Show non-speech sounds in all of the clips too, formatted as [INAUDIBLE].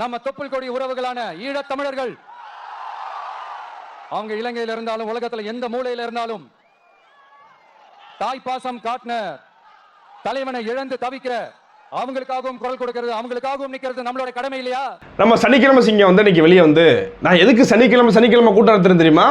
நம்ம தொப்புள் கொடி உறவுகளான ஈழத் தமிழர்கள் அவங்க இலங்கையில் இருந்தாலும் உலகத்துல எந்த மூலையில இருந்தாலும் தாய் பாசம் காட்டின தலைவனை இழந்து தவிக்கிற அவங்களுக்காகவும் குரல் கொடுக்கிறது அவங்களுக்காகவும் நிற்கிறது நம்மளோட கடமை இல்லையா? நம்ம சனிக்கிழமை சிங்கம் வந்து இன்னைக்கு வெளியே வந்து நான் எதுக்கு சனிக்கிழமை சனிக்கிழமை கூட்டம் நடத்துறேன் தெரியுமா?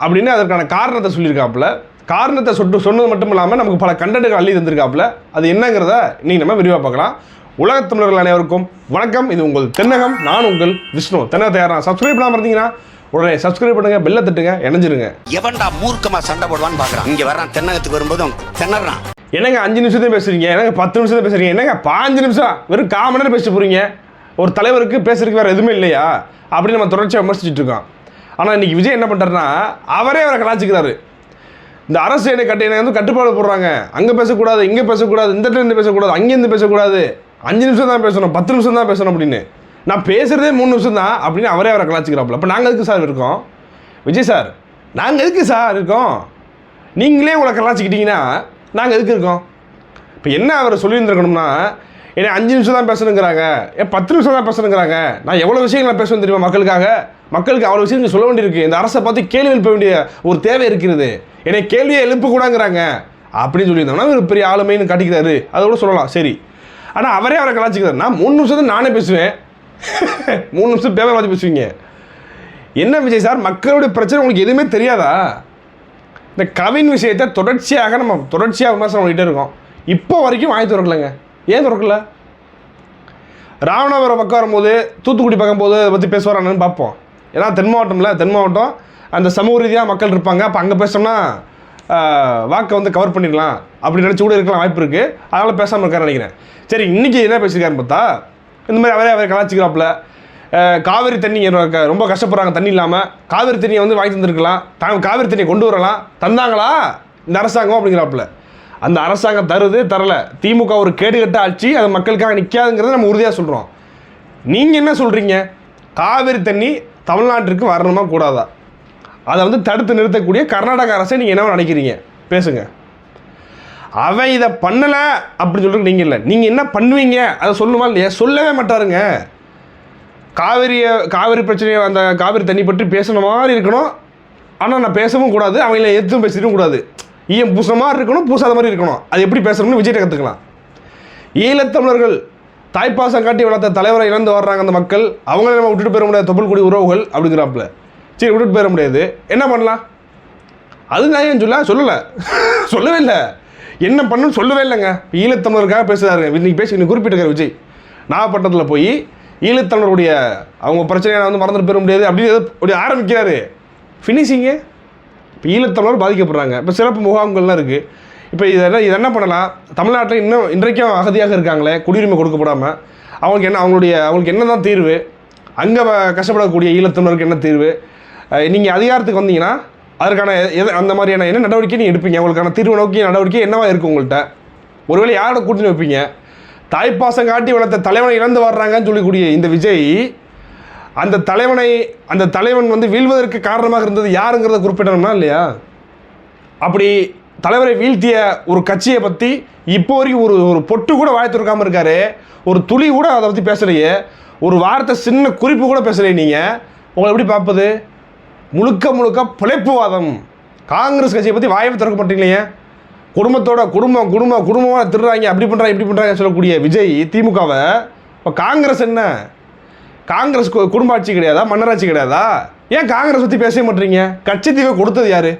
அப்படின்னு அதற்கான காரணத்தை சொல்லியிருக்காப்புல. காரணத்தை சொட்டு சொன்னது மட்டும் இல்லாமல் நமக்கு பல கண்டென்ட்டுகள் அள்ளி தந்திருக்காப்புல. அது என்னங்கிறத இன்னைக்கு நம்ம விரிவாக பார்க்கலாம். உலகத் தமிழர்கள் அனைவருக்கும் வணக்கம். இது உங்கள் தென்னகம் நான் உங்கள் விஷ்ணு. தென்ன தயாரா? சப்ஸ்கிரைப் பண்ணாமல் இருந்தீங்கன்னா உடனே சப்ஸ்கிரைப் பண்ணுங்க பெல்ல தட்டுங்க இணைஞ்சிருங்க. எவன்டா மூர்க்கமா சண்டை போடுவான்னு பாக்குறான். இங்க வர்றான் தென்னகத்துக்கு வரும்போதும் திணறான். என்னங்க அஞ்சு நிமிஷத்தையும் பேசுறீங்க? என்னங்க பத்து நிமிஷத்தை பேசுறீங்க? என்னங்க பாஞ்சு நிமிஷம்? வெறும் கால் மணி நேரம் பேசிட்டு போறீங்க? ஒரு தலைவருக்கு பேசுறதுக்கு வேற எதுவுமே இல்லையா? அப்படின்னு நம்ம தொடர்ச்சியாக விமர்சிச்சுட்டு இருக்கோம். ஆனால் இன்னைக்கு விஜய் என்ன பண்ணுறாருன்னா அவரே அவரை கலாச்சிக்கிறாரு இந்த அரசு என்னை கட்டி வந்து கட்டுப்பாடு போடுறாங்க. அங்கே பேசக்கூடாது இங்கே பேசக்கூடாது இந்த இருந்து பேசக்கூடாது அங்கேருந்து பேசக்கூடாது. அஞ்சு நிமிஷம் தான் பேசணும் பத்து நிமிஷம் தான் பேசணும் அப்படின்னு. நான் பேசுகிறதே மூணு நிமிஷம் தான் அப்படின்னு அவரே அவரை கலாச்சிக்கிறாப்புல அப்போ நாங்கள் எதுக்கு சார் இருக்கோம்? விஜய் சார் நாங்கள் எதுக்கு சார் இருக்கோம்? நீங்களே உங்களை கலாச்சிக்கிட்டீங்கன்னா நாங்கள் எதுக்கு இருக்கோம்? இப்போ என்ன அவர் சொல்லியிருந்துருக்கணும்னா என்னை அஞ்சு நிமிஷம் தான் பேசணுங்கிறாங்க. ஏன் பத்து நிமிஷம் தான் பேசணுங்கிறாங்க. நான் எவ்வளோ விஷயங்களை பேசணும் தெரியுமா மக்களுக்காக? மக்களுக்கு அவ்வளோ விஷயங்கள் சொல்ல வேண்டியிருக்கு. இந்த அரசை பார்த்து கேள்வி எழுப்ப வேண்டிய ஒரு தேவை இருக்கிறது. என்னை கேள்வியை எழுப்பக்கூடாங்கிறாங்க அப்படின்னு சொல்லியிருந்தோம்னா ஒரு பெரிய ஆளுமைன்னு காட்டிக்கிறாரு. அதை கூட சொல்லலாம். சரி. ஆனால் அவரே அவரை கலாச்சிக்கிறார் நான் மூணு நிமிஷம் தான் நானே பேசுவேன். மூணு நிமிஷம் பேப்பர் பார்த்து பேசுவீங்க. என்ன விஜய் சார் மக்களுடைய பிரச்சனை உங்களுக்கு எதுவுமே தெரியாதா? இந்த கவின் விஷயத்தை தொடர்ச்சியாக நம்ம தொடர்ச்சியாக விமர்சனம் பண்ணிகிட்டே இருக்கோம். இப்போ வரைக்கும் வாங்கி திறக்கலைங்க. ஏன் திறக்கல? ராமநாதபுரம் பக்கம் வரும்போது தூத்துக்குடி பக்கம் போது அதை பற்றி பேசுவாரான்னு பார்ப்போம். ஏன்னா தென் மாவட்டம்ல தென் மாவட்டம் அந்த சமூக ரீதியாக மக்கள் இருப்பாங்க. அப்போ அங்கே பேசணும்னா வாக்கை வந்து கவர் பண்ணிடலாம். அப்படி நினச்சி கூட இருக்கலாம் வாய்ப்பு இருக்குது அதனால் பேசாமல் இருக்கான்னு நினைக்கிறேன். சரி இன்றைக்கி என்ன பேசியிருக்காருன்னு பார்த்தா இந்த மாதிரி அவரே அவரை கலாச்சிக்கிறாப்புல காவேரி காவிரி தண்ணி ரொம்ப கஷ்டப்படுறாங்க தண்ணி இல்லாமல் காவிரி தண்ணியை வந்து வாங்கி தந்துருக்கலாம். தான் காவிரி தண்ணியை கொண்டு வரலாம். தந்தாங்களா? இந்த அரசாங்கம் அப்படிங்கிறாப்புல. அந்த அரசாங்கம் தருது தரலை. திமுக ஒரு கேடுகட்ட ஆட்சி அது மக்களுக்காக நிற்காதுங்கிறத நம்ம உறுதியாக சொல்கிறோம் நீங்கள் என்ன சொல்கிறீங்க காவிரி தண்ணி தமிழ்நாட்டிற்கு வரணுமா கூடாதா? அதை வந்து தடுத்து நிறுத்தக்கூடிய கர்நாடக அரசை நீங்கள் என்ன நினைக்கிறீங்க? பேசுங்கள் அவன் இதை பண்ணலை அப்படின்னு சொல்லிட்டு நீங்கள் இல்லை. நீங்கள் என்ன பண்ணுவீங்க? அதை சொல்லுமா இல்லையா? சொல்லவே மாட்டாருங்க. காவிரியை காவிரி பிரச்சனையை அந்த காவிரி தண்ணி பற்றி பேசுன மாதிரி இருக்கணும். ஆனால் நான் பேசவும் கூடாது. அவங்கள எதுவும் பேசிடவும் கூடாது. ஈயம் பூசின மாதிரி இருக்கணும் பூசாத மாதிரி இருக்கணும். அது எப்படி பேசணும்னு விஜயத்தை கற்றுக்கலாம் ஈழத்தமிழர்கள் தாய்ப்பாசம் காட்டி வளர்த்த தலைவரை இழந்து வர்றாங்க அந்த மக்கள். அவங்கள நம்ம விட்டுட்டு போயிட முடியாது. தொப்புள்குடி உறவுகள் அப்படிங்கிறாப்புல. சரி விட்டுட்டு போயிட முடியாது. என்ன பண்ணலாம்? அது நான் ஏன் சொல்ல சொல்லலை. [LAUGHS] சொல்லவே இல்லை. என்ன பண்ணணும்னு சொல்லவே இல்லைங்க. ஈழத்தமிழருக்காக பேசுகிறாருங்க இன்னைக்கு பேசி இன்னைக்கு குறிப்பிட்டிருக்காரு விஜய். நாகப்பட்டினத்தில் போய் ஈழத்தமிழருடைய அவங்க பிரச்சனையை நான் வந்து மறந்துட்டு போயிட முடியாது. அப்படின்னு ஏதோ அப்படி ஆரம்பிக்கிறாரு. ஃபினிஷிங்கு இப்போ ஈழத்தமிழர் பாதிக்கப்படுறாங்க. இப்போ சிறப்பு முகாம்கள்லாம் இருக்குது இப்போ இதெல்லாம் இது என்ன பண்ணலாம்? தமிழ்நாட்டில் இன்னும் இன்றைக்கும் அகதியாக இருக்காங்களே குடியுரிமை கொடுக்கப்படாமல் அவங்களுக்கு என்ன அவங்களுடைய அவங்களுக்கு என்ன தான் தீர்வு? அங்கே கஷ்டப்படக்கூடிய ஈழத்தமிழருக்கு என்ன தீர்வு? நீங்கள் அதிகாரத்துக்கு வந்தீங்கன்னா அதற்கான எது அந்த மாதிரியான என்ன நடவடிக்கை நீங்கள் எடுப்பீங்க? உங்களுக்கான தீர்வு நோக்கிய நடவடிக்கை என்னவா இருக்கும் உங்கள்கிட்ட ஒருவேளை யாரோட கூட்டணி வைப்பீங்க? தாய்ப்பாசம் காட்டி வளர்த்த தலைவனை இழந்து வர்றாங்கன்னு சொல்லக்கூடிய இந்த விஜய் அந்த தலைவனை அந்த தலைவன் வந்து வீழ்வதற்கு காரணமாக இருந்தது யாருங்கிறத குறிப்பிடணும்னா இல்லையா? அப்படி தலைவரை வீழ்த்திய ஒரு கட்சியை பற்றி இப்போ வரைக்கும் ஒரு ஒரு பொட்டு கூட வாய் திறக்காம இருக்காரு. ஒரு துளி கூட அதை பற்றி பேசலையே. ஒரு வார்த்தை சின்ன குறிப்பு கூட பேசலையே நீங்கள் உங்களை எப்படி பார்ப்பது? முழுக்க முழுக்க பிழைப்புவாதம். காங்கிரஸ் கட்சியை பற்றி வாயை திறக்க மாட்டீங்களே? குடும்பத்தோட குடும்பம் குடும்பம் குடும்பமாக திருடுறாங்க அப்படி பண்ணுறாங்க இப்படி பண்ணுறாங்க சொல்லக்கூடிய விஜய் திமுகவை இப்போ காங்கிரஸ் என்ன? காங்கிரஸ் குடும்ப ஆட்சி கிடையாதா? மன்னராட்சி கிடையாதா? ஏன் காங்கிரஸ் பற்றி பேசவே மாட்டீங்க? கட்சி தீவை கொடுத்தது யார்?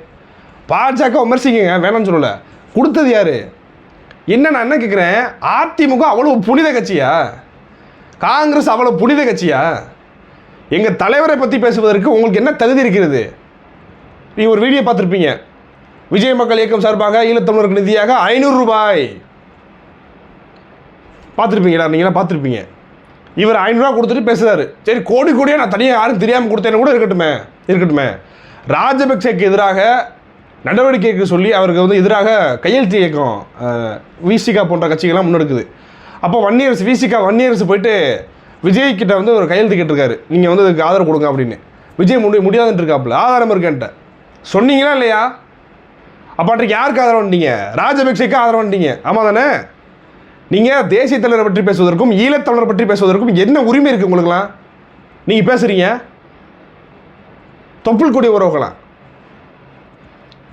பாஜக விமர்சிக்கங்க வேணாம்னு சொல்லலை. கொடுத்தது யார்? என்ன நான் என்ன கேட்குறேன் அதிமுக அவ்வளோ புனித கட்சியா? காங்கிரஸ் அவ்வளோ புனித கட்சியா? எங்கள் தலைவரை பற்றி பேசுவதற்கு உங்களுக்கு என்ன தகுதி இருக்கிறது? நீங்கள் ஒரு வீடியோ பார்த்துருப்பீங்க. விஜய் மக்கள் இயக்கம் சார்பாக ஈழத்தமிழருக்கு நிதியாக ஐநூறு ரூபாய். பார்த்துருப்பீங்களா? நீங்களாம் பார்த்துருப்பீங்க. இவர் ஐநூறுரூவா கொடுத்துட்டு பேசுகிறாரு சரி கோடி கோடியாக நான் தனியாக யாரும் தெரியாமல் கொடுத்தேன்னு கூட இருக்கட்டுமே இருக்கட்டுமே. ராஜபக்சேக்கு எதிராக நடவடிக்கைக்கு சொல்லி அவருக்கு வந்து எதிராக கையெழுத்து இயக்கம் விசிகா போன்ற கட்சிகள்லாம் முன்னெடுக்குது. அப்போ வன்னியரசு விசிகா வன்னியரசு போயிட்டு விஜய் கிட்ட வந்து ஒரு கையெழுத்து கேட்டிருக்காரு. நீங்கள் வந்து அதுக்கு ஆதரவு கொடுங்க அப்படின்னு. விஜய் முடி முடியாதுன்னு இருக்காப்புல ஆதாரம் இருக்கேன்ட்ட. சொன்னீங்களா இல்லையா? அப்போ அன்றைக்கு யாருக்கு ஆதரவு வந்தீங்க ராஜபக்சேக்கு ஆதரவு வந்தீங்க ஆமாம் தானே? நீங்கள் தேசிய தலைவரை பற்றி பேசுவதற்கும் ஈழத்தமிழரை பற்றி பேசுவதற்கும் என்ன உரிமை இருக்குது உங்களுக்குலாம் நீங்கள் பேசுகிறீங்க தொப்புள் கூடிய உறவுகளாம்.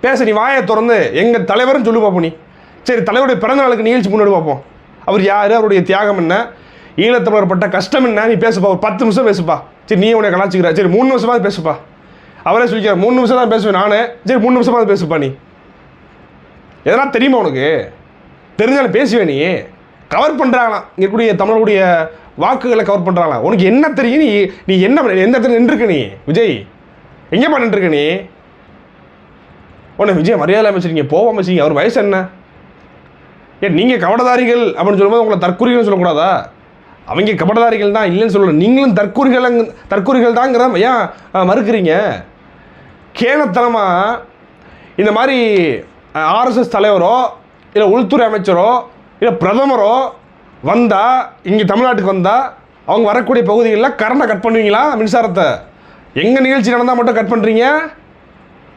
பேச நீ வாயை திறந்து எங்கள் தலைவர்னு சொல்லி பார்ப்போம் நீ. சரி தலைவருடைய பிறந்த நாளுக்கு நிகழ்ச்சி முன்னாடி பார்ப்போம் அவர் யார்? அவருடைய தியாகம் என்ன? ஈழத்தமிழர் பட்ட கஷ்டம் என்ன? நீ பேசுப்பா ஒரு பத்து நிமிஷம் பேசுப்பா. சரி நீ உன்னை கலாச்சிக்கிற. சரி மூணு நிமிஷமாக பேசுப்பா. அவரே சொல்லிக்கிறார் மூணு நிமிஷம் தான் பேசுவேன் நானே. சரி மூணு நிமிஷமாக பேசுப்பா நீ. எதனா தெரியுமா உனக்கு? தெரிஞ்சாலும் பேசுவே நீ. கவர் பண்ணுறாங்களாம் இங்கே கூடிய வாக்குகளை கவர் பண்ணுறாங்களாம் உனக்கு என்ன தெரியும்? நீ நீ என்ன எந்த இடத்துல நின்றுருக்க நீ? விஜய் எங்கே பண்ணிட்டுருக்க நீ? உன்னை விஜய் மரியாதை அமைச்சிருங்க போக அமைச்சிங்க அவர் வயசு என்ன? ஏன் நீங்கள் கவடதாரிகள் அப்படின்னு சொல்லும்போது உங்களை தற்கொலைகள் சொல்லக்கூடாதா? அவங்க கபடதாரிகள் தான் இல்லைன்னு சொல்லல நீங்களும் தற்கொலைகள் தற்கொலைகள் தாங்கிற ஏன் மறுக்கிறீங்க? கேனத்தனமாக இந்த மாதிரி ஆர்எஸ்எஸ் தலைவரோ இல்லை உள்துறை அமைச்சரோ இல்லை பிரதமரோ வந்தால் இங்கே தமிழ்நாட்டுக்கு வந்தால் அவங்க வரக்கூடிய பகுதிகளில் கரண்டை கட் பண்ணுவீங்களா? மின்சாரத்தை. எங்கே நிகழ்ச்சி நடந்தால் மட்டும் கட் பண்ணுறீங்க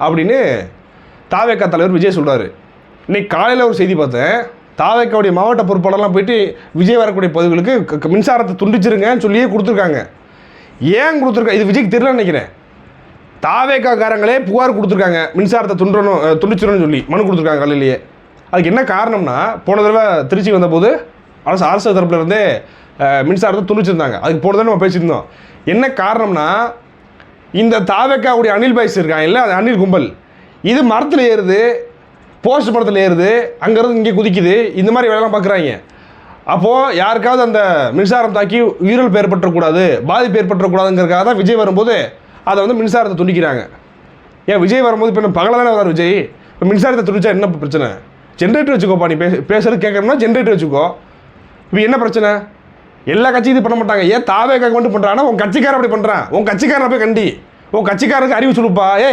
அப்படின்னு தாவேக்கா தலைவர் விஜய் சொல்கிறாரு இன்னைக்கு காலையில் ஒரு செய்தி பார்த்தேன். தாவேக்காவுடைய மாவட்ட பொறுப்பாளர்லாம் போயிட்டு விஜய் வரக்கூடிய பகுதிகளுக்கு மின்சாரத்தை துண்டிச்சிருங்கன்னு சொல்லியே கொடுத்துருக்காங்க. ஏன் கொடுத்துருக்கா இது விஜய்க்கு தெரியலன்னு நினைக்கிறேன். தாவேக்காக்காரங்களே புகார் கொடுத்துருக்காங்க. மின்சாரத்தை துண்டணும் துண்டிச்சிடணும்னு சொல்லி மனு கொடுத்துருக்காங்க காலையிலேயே. அதுக்கு என்ன காரணம்னா போன தடவை திருச்சி வந்தபோது அரசு அரசு தரப்புலேருந்தே மின்சாரத்தை துண்டிச்சிருந்தாங்க. அதுக்கு போன தடவை நம்ம பேசியிருந்தோம். என்ன காரணம்னா இந்த தாவேக்காவுடைய அனில் பாய்ஸ் இருக்காங்க இல்லை அது அனில் கும்பல். இது மரத்தில் ஏறுது. போஸ்ட் படத்தில் ஏறுது அங்கேருந்து இங்கே குதிக்குது இந்த மாதிரி வேலைலாம் பார்க்குறாங்க. அப்போது யாருக்காவது அந்த மின்சாரம் தாக்கி உயிரிழப்பு ஏற்பட்டுறக்கூடாது பாதிப்பு ஏற்பட்டுறக்கூடாதுங்கிறக்காக தான் விஜய் வரும்போது அதை வந்து மின்சாரத்தை துண்டிக்கிறாங்க. ஏன் விஜய் வரும்போது இப்போ பகல தானே வரார் விஜய்? இப்போ மின்சாரத்தை துடிச்சா என்ன பிரச்சனை? ஜென்ரேட்டர் வச்சுக்கோப்பா நீ பேச பேசுறது கேட்கணும்னா ஜென்ரேட்டர் வச்சுக்கோ. இப்போ என்ன பிரச்சனை? எல்லா கட்சியும் இது பண்ண மாட்டாங்க. ஏன் தாவே கேட்க மட்டும் பண்ணுறாங்கன்னா உன் கட்சிக்காரன் அப்படி பண்ணுறான் உன் கட்சிக்காரன் போய் கண்டி. உன் கட்சிக்காரருக்கு அறிவு சொல்லுப்பா. ஏ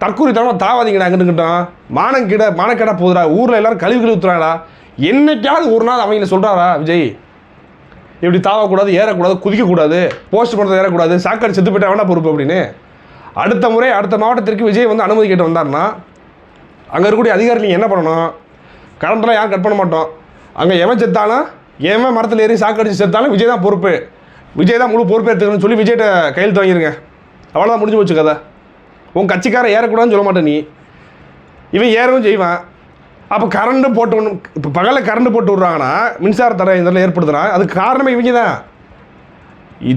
தற்கூரித்தனமாக தாவாதீங்கடா அங்கிட்டுக்கிட்டோம் மானங்கிட மானக்கேடா போகுதுடா. ஊரில் எல்லாரும் கழிவு கழிவு ஊற்றுறாடா என்னைக்காவது ஒரு நாள் அவங்கள சொல்கிறாரா விஜய்? இப்படி தாவக்கூடாது ஏறக்கூடாது குதிக்கக்கூடாது போஸ்ட் பண்ணுறது ஏறக்கூடாது சாக்காடு செத்து போயிட்டா வேணா பொறுப்பு அப்படின்னு. அடுத்த முறை அடுத்த மாவட்டத்திற்கு விஜய் வந்து அனுமதி கேட்டு வந்தார்னா அங்கே இருக்கக்கூடிய அதிகாரி நீங்கள் என்ன பண்ணணும்? கரண்ட்லாம் யாரும் கட் பண்ண மாட்டோம். அங்கே எவன் செத்தாலும் எவன் மரத்தில் ஏறி சாக்கடிச்சு செத்தாலும் விஜய் தான் பொறுப்பு. விஜய் தான் முழு பொறுப்பு எடுத்துக்கணும்னு சொல்லி விஜய்கிட்ட கையெழுத்து வாங்கிருங்க. அவ்வளோதான் முடிஞ்சு போச்சு கதை. உன் கட்சிக்காரன் ஏறக்கூடாதுன்னு சொல்ல மாட்டேன் நீ. இவன் ஏறவும் செய்வான். அப்போ கரண்ட்டு போட்டு ஒன்று இப்போ பகலில் கரண்ட் போட்டு விட்றாங்கன்னா மின்சார தடை இதெல்லாம் ஏற்படுதுன்னா அதுக்கு காரணமே இவங்க தான்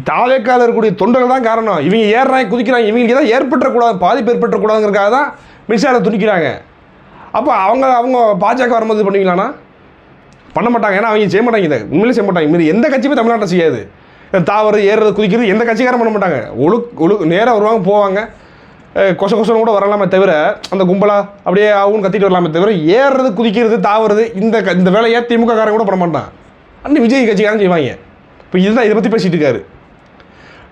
தாவேக்கால இருக்கக்கூடிய தொண்டர்கள் தான் காரணம். இவங்க ஏறுறாங்க குதிக்கிறாங்க இவங்களுக்கு தான் ஏற்பட்டுறக்கூடாது பாதிப்பு ஏற்பட்டுறக்கூடாதுங்கிறதுக்காக தான் மின்சாரத்தை துணிக்கிறாங்க அப்போ அவங்க அவங்க பாஜக வரும்போது பண்ணுவீங்களாண்ணா? பண்ண மாட்டாங்க. ஏன்னா அவங்க செய்ய மாட்டாங்க இதை. உண்மையிலே செய்ய மாட்டாங்க. மீறி எந்த கட்சியுமே தமிழ்நாட்டில் செய்யாது. தாவறது ஏறுறது குதிக்கிறது எந்த கட்சிக்காரும் பண்ண மாட்டாங்க. ஒழுக் ஒழு நேராக வருவாங்க போவாங்க. கொச கொசன்னு கூட வரலாமே தவிர அந்த கும்பலாக அப்படியே ஆகும் கத்திட்டு வரலாமே தவிர ஏறுறது குதிக்கிறது தாவறது இந்த இந்த வேலையை திமுக காரன் கூட பண்ண மாட்டான். அண்ணன் விஜய் கட்சிக்காரன் செய்வாங்க. இப்போ இதுதான் இதை பற்றி பேசிட்டு இருக்காரு.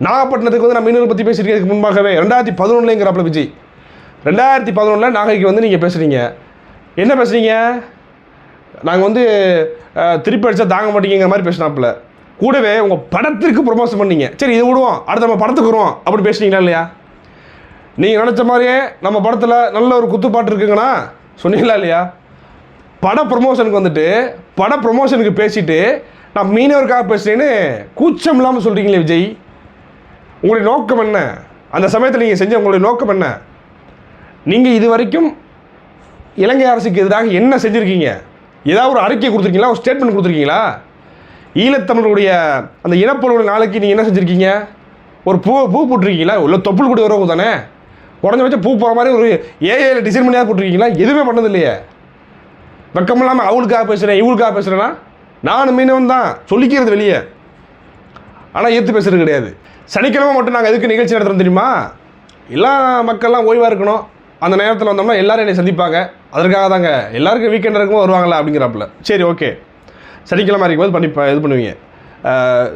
நாகப்பட்டினத்துக்கு வந்து நான் மீனவர் பற்றி பேசியிருக்கிறதுக்கு முன்பாகவே ரெண்டாயிரத்தி பதினொன்றுங்கிறாப்புல விஜய். ரெண்டாயிரத்தி பதினொன்றில் நாகைக்கு வந்து நீங்கள் பேசுகிறீங்க என்ன பேசுகிறீங்க நாங்கள் வந்து திருப்பி அடித்தா தாங்க மாட்டீங்கிற மாதிரி பேசினாப்புல. கூடவே உங்கள் படத்திற்கு ப்ரொமோஷன் பண்ணீங்க. சரி இது விடுவோம். அடுத்த நம்ம படத்துக்கு வருவோம். அப்படி பேசுனீங்களா இல்லையா? நீங்கள் நினச்ச மாதிரியே நம்ம படத்தில் நல்ல ஒரு குத்துப்பாட்டு இருக்குங்கண்ணா. சொன்னீங்களா இல்லையா? பட ப்ரொமோஷனுக்கு வந்துட்டு பட ப்ரொமோஷனுக்கு பேசிட்டு நான் மீனவருக்காக பேசுகிறேன்னு கூச்சம் இல்லாமல் சொல்கிறீங்களே விஜய். உங்களுடைய நோக்கம் என்ன? அந்த சமயத்தில் நீங்கள் செஞ்ச உங்களுடைய நோக்கம் என்ன? நீங்கள் இது வரைக்கும் இலங்கை அரசுக்கு எதிராக என்ன செஞ்சுருக்கீங்க? ஏதாவது ஒரு அறிக்கை கொடுத்துருக்கீங்களா? ஒரு ஸ்டேட்மெண்ட் கொடுத்துருக்கீங்களா? ஈழத்தமிழருடைய அந்த இனப்பொருள் நாளைக்கு நீங்கள் என்ன செஞ்சுருக்கீங்க? ஒரு பூ பூ போட்டிருக்கீங்களா? இல்லை தொப்புள் கூட உறவு தானே குறைஞ்ச வச்சு பூ போகிற மாதிரி ஒரு ஏஐயில் டிசைன் பண்ணியாக போட்டிருக்கீங்களா? எதுவுமே பண்ணது இல்லையே வெக்கம் இல்லாமல் அவளுக்காக பேசுகிறேன் இவளுக்காக பேசுகிறேன்னா நான் மீனவன் தான். சொல்லிக்கிறது வெளியே. ஆனால் ஏற்று பேசுகிறது கிடையாது. சனிக்கிழமை மட்டும் நாங்கள் எதுக்கு நிகழ்ச்சி நடத்துகிறோம் தெரியுமா? எல்லா மக்கள்லாம் ஓய்வாக இருக்கணும். அந்த நேரத்தில் வந்தோம்னா எல்லோரும் என்னை சந்திப்பாங்க. அதற்காக தாங்க. எல்லாருக்கும் வீக்கெண்ட் இருக்கும்போது வருவாங்களா அப்படிங்கிறாப்புல. சரி ஓகே சனிக்கிழமை இருக்கும்போது பண்ணி இது பண்ணுவீங்க.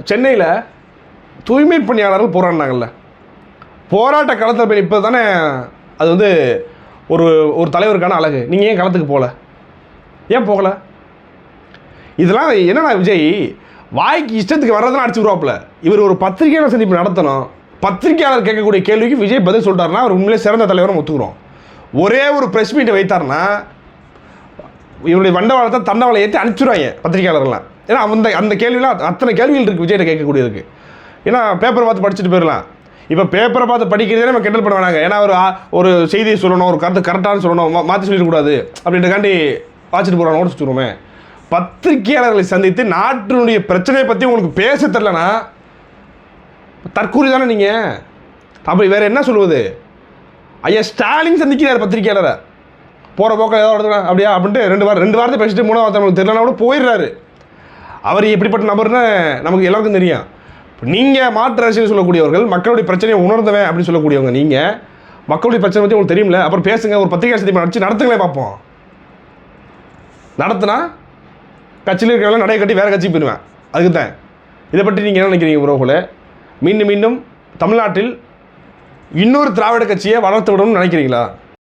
சென்னையில் தூய்மை பணியாளர்கள் போராடினாங்கல்ல. போராட்ட களத்தில் போய் இப்போ தானே அது வந்து ஒரு ஒரு தலைவருக்கான அழகு. நீங்கள் ஏன் களத்துக்கு போகல? ஏன் போகலை? இதெல்லாம் என்னடா விஜய்? வாய்க்கு இஷ்டத்துக்கு வர்றதெல்லாம் அடிச்சு விடுவாப்புல. இவர் ஒரு பத்திரிகையாளர் சந்திப்பு நடத்தணும். பத்திரிகையாளர் கேட்கக்கூடிய கேள்விக்கு விஜய் பதில் சொல்லிட்டாருன்னா அவர் உண்மையிலே சிறந்த தலைவரை ஒத்துக்கிறோம். ஒரே ஒரு ப்ரெஸ் மீட்டை வைத்தாருன்னா இவருடைய வண்டவாளத்தை தண்டவாளம் ஏற்றி அனுப்பிச்சுடுவாங்க பத்திரிகையாளர்லாம் ஏன்னா அந்த அந்த கேள்விலாம் அத்தனை கேள்விகள் இருக்குது விஜய்கிட்ட கேட்கக்கூடியதுக்கு. ஏன்னா பேப்பர் பார்த்து படிச்சுட்டு போயிடலாம் இப்போ பேப்பரை பார்த்து படிக்கிறதே நம்ம கெண்டல் பண்ண வேணாங்க ஏன்னா ஒரு ஒரு செய்தியை சொல்லணும் ஒரு கருத்து கரெக்டானு சொல்லணும் மா- மாற்றி சொல்லிடக்கூடாது அப்படின்றக்காண்டி வாட்சிட்டு போகிற நோட்ஸ் சொல்லுவோமே பத்திரிகையாளர்களை சந்தித்து நாட்டினுடைய பிரச்சனையை பற்றி உங்களுக்கு பேச தெரிலனா தற்கூறி தானே நீங்கள் அப்படி வேறு என்ன சொல்லுவது? ஐயா ஸ்டாலின் சந்திக்கிறார் பத்திரிகையாளரை. போகிற போக்கில் ஏதாவது இடத்துல அப்படியா அப்படின்ட்டு ரெண்டு வாரம் ரெண்டு வாரத்தை பேசிட்டு மூணாவது வார்த்தை நமக்கு தெரியலனா கூட போயிடுறாரு. அவர் எப்படிப்பட்ட நபர்னு நமக்கு எல்லாருக்கும் தெரியும். நீங்கள் மாற்று அரசியல் சொல்லக்கூடியவர்கள் மக்களுடைய பிரச்சனையை உணர்ந்தவன் அப்படின்னு சொல்லக்கூடியவங்க நீங்கள் மக்களுடைய பிரச்சனை பற்றி உங்களுக்கு தெரியும்ல? அப்புறம் பேசுங்க ஒரு பத்திரிகை சந்திப்பு நடத்தி நடத்துங்களே பார்ப்போம். நடத்தினா கட்சியில் இருக்கிறவங்க நடைய கட்டி வேறு கட்சிக்கு போயிடுவேன். அதுக்கு தான் இதை பற்றி நீங்கள் என்ன நினைக்கிறீங்க உறவுகளை? மீண்டும் மீண்டும் தமிழ்நாட்டில் இன்னொரு திராவிட கட்சியை வளர்த்து விடணும்னு நினைக்கிறீங்களா?